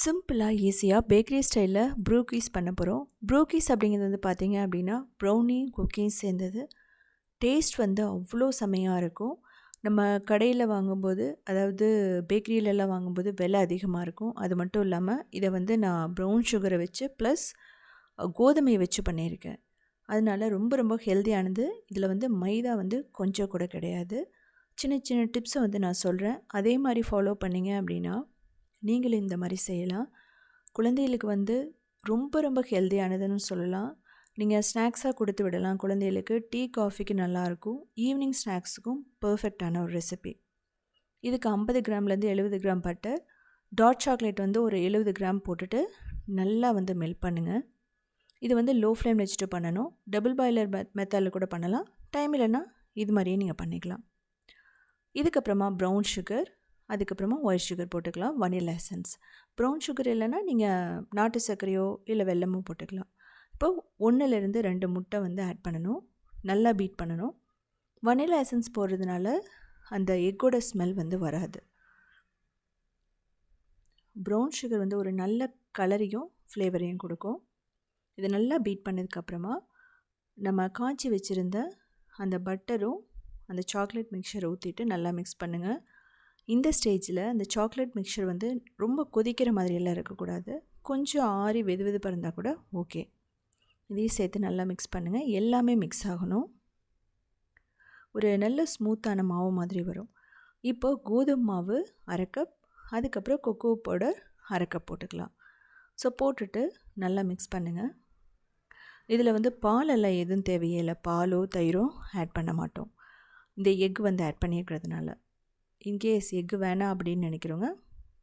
சிம்பிளாக ஈஸியாக பேக்கரி ஸ்டைலில் ப்ரூக்கீஸ் பண்ண போகிறோம் ப்ரூக்கீஸ் அப்படிங்கிறது வந்து பார்த்தீங்க அப்படின்னா ப்ரௌனி குக்கீஸ் சேர்ந்தது. டேஸ்ட் வந்து அவ்வளோ செமையாக இருக்கும். நம்ம கடையில் வாங்கும்போது அதாவது பேக்கரியிலலாம் வாங்கும்போது விலை அதிகமாக இருக்கும். அது மட்டும் இல்லாமல் இதை வந்து நான் ப்ரௌன் சுகரை வச்சு ப்ளஸ் கோதுமையை வச்சு பண்ணியிருக்கேன். அதனால ரொம்ப ரொம்ப ஹெல்த்தியானது. இதில் வந்து மைதா வந்து கொஞ்சம் கூட கிடையாது. சின்ன சின்ன டிப்ஸை வந்து நான் சொல்கிறேன் அதே மாதிரி ஃபாலோ பண்ணிங்க அப்படின்னா நீங்களும் இந்த மாதிரி செய்யலாம். குழந்தைகளுக்கு வந்து ரொம்ப ரொம்ப ஹெல்த்தியானதுன்னு சொல்லலாம். நீங்கள் ஸ்நாக்ஸாக கொடுத்து விடலாம். குழந்தைகளுக்கு டீ காஃபிக்கு நல்லாயிருக்கும் ஈவினிங் ஸ்நாக்ஸுக்கும் பர்ஃபெக்டான ஒரு ரெசிபி. இதுக்கு ஐம்பது கிராம்லேருந்து எழுபது கிராம் பட்டர் டாட் சாக்லேட் வந்து ஒரு எழுபது கிராம் போட்டுட்டு நல்லா வந்து மெல்ட் பண்ணுங்கள் இது வந்து லோ ஃப்ளேம் வச்சுட்டு பண்ணணும். டபுள் பாய்லர் மெத்தடில் கூட பண்ணலாம். டைம் இல்லைன்னா இது மாதிரியே நீங்கள் பண்ணிக்கலாம். இதுக்கப்புறமா ப்ரௌன் சுகர் அதுக்கப்புறமா ஒயிட் சுகர் போட்டுக்கலாம் வனிலா எசன்ஸ் ப்ரௌன் சுகர் இல்லைன்னா நீங்கள் நாட்டு சர்க்கரையோ இல்லை வெல்லமோ போட்டுக்கலாம். இப்போ ஒன்றுலேருந்து ரெண்டு முட்டை வந்து ஆட் பண்ணணும். நல்லா பீட் பண்ணணும். வனிலா எசன்ஸ் போடுறதுனால அந்த எக்கோட ஸ்மெல் வந்து வராது. ப்ரௌன் சுகர் வந்து ஒரு நல்ல கலரையும் ஃப்ளேவரையும் கொடுக்கும். இது நல்லா பீட் பண்ணதுக்கப்புறமா நம்ம காய்ச்சி வச்சுருந்த அந்த பட்டரும் அந்த சாக்லேட் மிக்சரை ஊற்றிட்டு நல்லா மிக்ஸ் பண்ணுங்கள் இந்த ஸ்டேஜில் அந்த சாக்லேட் மிக்சர் வந்து ரொம்ப கொதிக்கிற மாதிரியெல்லாம் இருக்கக்கூடாது. கொஞ்சம் ஆறி வெது வெது பறந்தால் கூட ஓகே இதையும் சேர்த்து நல்லா மிக்ஸ் பண்ணுங்கள் எல்லாமே மிக்ஸ் ஆகணும். ஒரு நல்ல ஸ்மூத்தான மாவு மாதிரி வரும். இப்போ கோதுமை மாவு அரை கப் அதுக்கப்புறம் கொக்கோ பவுடர் அரை கப் போட்டுக்கலாம். ஸோ போட்டுட்டு நல்லா மிக்ஸ் பண்ணுங்கள் இதில் வந்து பாலெல்லாம் எதுவும் தேவையே இல்லை. பாலோ தயிரோ ஆட் பண்ண மாட்டோம். இந்த எக் வந்து ஆட் பண்ணியிருக்கிறதுனால இன்கேஸ் எக்கு வேணாம் அப்படின்னு நினைக்கிறவங்க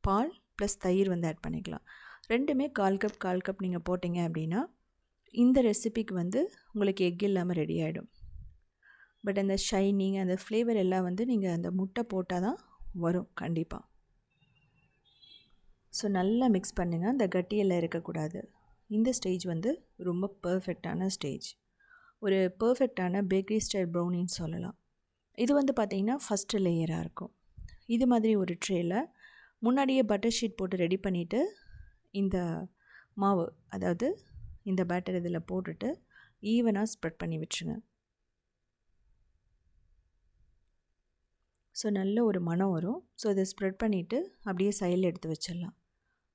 பால் ப்ளஸ் தயிர் வந்து ஆட் பண்ணிக்கலாம். ரெண்டுமே கால் கப் கால் கப் நீங்கள் போட்டிங்க அப்படின்னா இந்த ரெசிபிக்கு வந்து உங்களுக்கு எக் இல்லாமல் ரெடி ஆகிடும் பட் அந்த ஷைனிங் அந்த ஃப்ளேவர் எல்லாம் வந்து நீங்கள் அந்த முட்டை போட்டால் தான் வரும் கண்டிப்பாக ஸோ நல்லா மிக்ஸ் பண்ணுங்கள் அந்த கட்டியெல்லாம் இருக்கக்கூடாது. இந்த ஸ்டேஜ் வந்து ரொம்ப பர்ஃபெக்டான ஸ்டேஜ் ஒரு பர்ஃபெக்டான பேக்கரி ஸ்டைல் ப்ரௌனின்னு சொல்லலாம். இது வந்து பார்த்திங்கன்னா ஃபஸ்ட்டு லேயராக இருக்கும். இது மாதிரி ஒரு ட்ரேயில் முன்னாடியே பட்டர் ஷீட் போட்டு ரெடி பண்ணிவிட்டு இந்த மாவு அதாவது இந்த பேட்டர் இதில் போட்டுட்டு ஈவனாக ஸ்ப்ரெட் பண்ணி விட்டுருங்க ஸோ நல்ல ஒரு மனம் வரும். ஸோ இதை ஸ்ப்ரெட் பண்ணிவிட்டு அப்படியே சைடில் எடுத்து வச்சிடலாம்.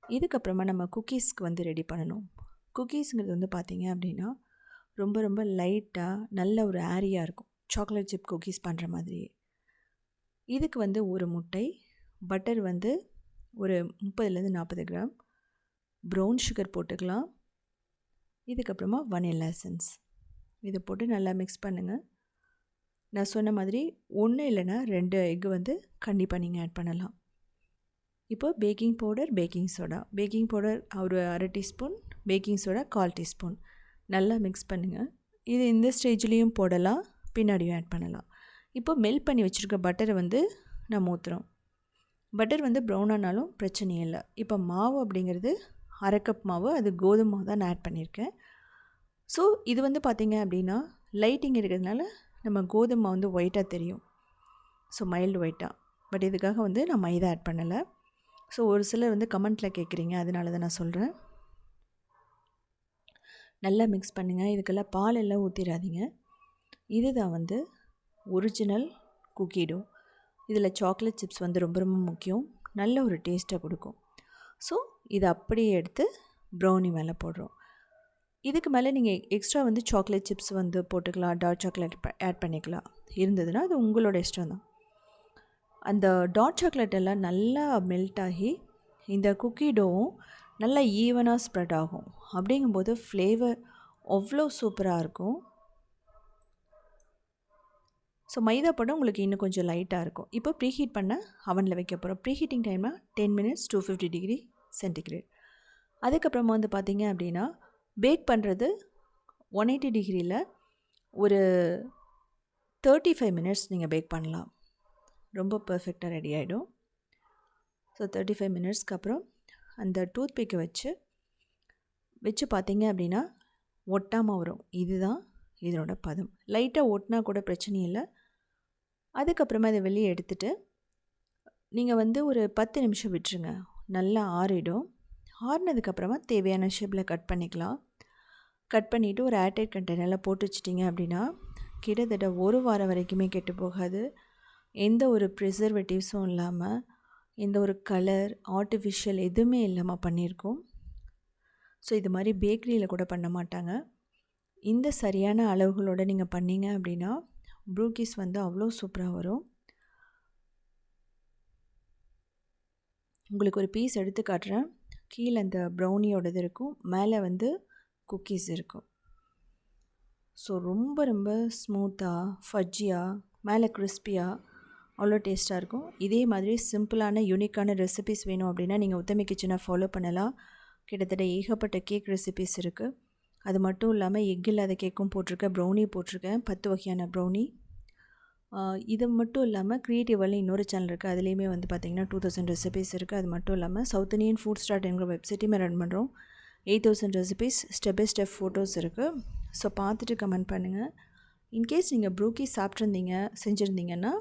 இதுக்கப்புறமா நம்ம குக்கீஸ்க்கு வந்து ரெடி பண்ணணும். குக்கீஸுங்கிறது வந்து பார்த்திங்க அப்படின்னா ரொம்ப ரொம்ப லைட்டாக நல்ல ஒரு ஏரியாக இருக்கும். சாக்லேட் சிப் குக்கீஸ் பண்ணுற மாதிரியே. இதுக்கு வந்து ஒரு முட்டை பட்டர் வந்து ஒரு முப்பதுலேருந்து நாற்பது கிராம் ப்ரௌன் சுகர் போட்டுக்கலாம். இதுக்கப்புறமா வனிலா எசன்ஸ் இதை போட்டு நல்லா மிக்ஸ் பண்ணுங்கள் நான் சொன்ன மாதிரி ஒன்று இல்லைன்னா ரெண்டு எக்கு வந்து கண்டிப்பாக நீங்கள் ஆட் பண்ணலாம். இப்போ baking powder baking soda baking powder ஒரு அரை டீஸ்பூன் பேக்கிங் சோடா கால் டீஸ்பூன் நல்லா மிக்ஸ் பண்ணுங்கள் இது இந்த ஸ்டேஜ்லேயும் போடலாம் பின்னாடியும் ஆட் பண்ணலாம். இப்போ மெல்ட் பண்ணி வச்சுருக்க பட்டரை வந்து நம்ம ஊற்றுறோம் பட்டர் வந்து ப்ரௌன் ஆனாலும் பிரச்சனை இல்லை. இப்போ மாவு அப்படிங்கிறது அரை கப் மாவு அது கோதுமை மாவு தான் நான் ஆட் பண்ணியிருக்கேன் ஸோ இது வந்து பார்த்திங்க அப்படின்னா லைட்டிங் இருக்கிறதுனால நம்ம கோதுமை வந்து ஒயிட்டாக தெரியும். ஸோ மைல்டு ஒயிட்டாக பட் இதுக்காக வந்து நான் மைதா ஆட் பண்ணலை. ஸோ ஒரு சிலர் வந்து கமெண்ட்டில் கேட்குறீங்க அதனால தான் நான் சொல்கிறேன் நல்லா மிக்ஸ் பண்ணுங்கள் இதுக்கெல்லாம் பால் எல்லாம் ஊற்றிடாதீங்க இதுதான் வந்து ஒரிஜினல் குக்கீடும் இதில் சாக்லேட் சிப்ஸ் வந்து ரொம்ப ரொம்ப முக்கியம். நல்ல ஒரு டேஸ்ட்டை கொடுக்கும். ஸோ இதை அப்படியே எடுத்து ப்ரௌனி மேலே போடுறோம். இதுக்கு மேலே நீங்கள் எக்ஸ்ட்ரா வந்து சாக்லேட் சிப்ஸ் வந்து போட்டுக்கலாம். டார்க் சாக்லேட் ஆட் பண்ணிக்கலாம். இருந்ததுன்னா அது உங்களோட இஷ்டம் தான். அந்த டார்க் சாக்லேட் எல்லாம் நல்லா மெல்ட் ஆகி இந்த குக்கி டோவும் நல்லா ஈவனாக ஸ்ப்ரெட் ஆகும். அப்படிங்கும்போது ஃப்ளேவர் அவ்வளோ சூப்பராக இருக்கும். ஸோ மைதா படம் உங்களுக்கு இன்னும் கொஞ்சம் லைட்டாக இருக்கும். இப்போ ப்ரீஹீட் பண்ண அவனில் வைக்க போகிறோம் ப்ரீஹீட்டிங் டைமாக ten minutes two fifty degree centigrade அதுக்கப்புறமா வந்து பார்த்திங்க அப்படின்னா பேக் பண்ணுறது ஒன் எயிட்டி டிகிரியில் ஒரு தேர்ட்டி ஃபைவ் மினிட்ஸ் நீங்கள் பேக் பண்ணலாம். ரொம்ப பர்ஃபெக்டாக ரெடி ஆகிடும் ஸோ தேர்ட்டி ஃபைவ் மினிட்ஸ்க்கு அப்புறம் அந்த டூத் பிக்கை வச்சு வச்சு பார்த்தீங்க அப்படின்னா ஒட்டாமல் வரும். இதுதான் இதனோட பதம். லைட்டாக ஒட்டினா கூட பிரச்சனை இல்லை. அதுக்கப்புறமா இதை வெளியே எடுத்துகிட்டு நீங்கள் வந்து ஒரு பத்து நிமிஷம் விட்டுருங்க. நல்லா ஆறிடும். ஆறினதுக்கப்புறமா தேவையான ஷேப்பில் கட் பண்ணிக்கலாம். கட் பண்ணிவிட்டு ஒரு ஏர்டைட் கண்டெய்னரில் போட்டு வச்சிட்டிங்க அப்படின்னா கிட்டத்தட்ட ஒரு வாரம் வரைக்குமே கெட்டு போகாது. எந்த ஒரு ப்ரிசர்வேட்டிவ்ஸும் இல்லாமல் எந்த ஒரு கலர் ஆர்டிஃபிஷியல் எதுவுமே இல்லாமல் பண்ணியிருக்கோம். ஸோ இது மாதிரி பேக்கரியில் கூட பண்ண மாட்டாங்க. இந்த சரியான அளவுகளோடு நீங்கள் பண்ணீங்க அப்படின்னா ப்ரூக்கீஸ் வந்து அவ்வளோ சூப்பராக வரும். உங்களுக்கு ஒரு பீஸ் எடுத்து காட்டுறேன். கீழே அந்த ப்ரௌனியோடது இருக்கும். மேலே வந்து குக்கீஸ் இருக்கும். ஸோ ரொம்ப ரொம்ப ஸ்மூத்தாக ஃபஜ்ஜியாக மேலே கிறிஸ்பியாக அவ்வளோ டேஸ்ட்டாக இருக்கும். இதே மாதிரி சிம்பிளான யூனிக்கான ரெசிபிஸ் வேணும் அப்படின்னா நீங்கள் உத்தமி கிச்சனை ஃபாலோ பண்ணலாம். கிட்டத்தட்ட ஏகப்பட்ட கேக் ரெசிபிஸ் இருக்குது அது மட்டும் இல்லாமல் எக் இல்லாத கேக்கும் போட்டிருக்கேன் ப்ரௌனி போட்டிருக்கேன் பத்து வகையான ப்ரௌனி இது மட்டும் இல்லாமல் க்ரியேட்டிவ் இன்னொரு சேனல் இருக்குது அதுலேயுமே வந்து பார்த்திங்கன்னா டூ தௌசண்ட் ரெசிபீஸ் இருக்குது அது மட்டும் இல்லாமல் சவுத் இண்டியன் ஃபுட் ஸ்டார்ட் என்கிற வெப்சைட்டையுமே ரன் பண்ணுறோம் eight thousand recipes step by step photos இருக்குது ஸோ பார்த்துட்டு கமெண்ட் பண்ணுங்கள் இன்கேஸ் நீங்கள் ப்ரூக்கி சாப்பிட்ருந்தீங்க செஞ்சுருந்தீங்கன்னா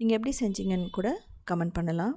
நீங்கள் எப்படி செஞ்சீங்கன்னு கூட கமெண்ட் பண்ணலாம்.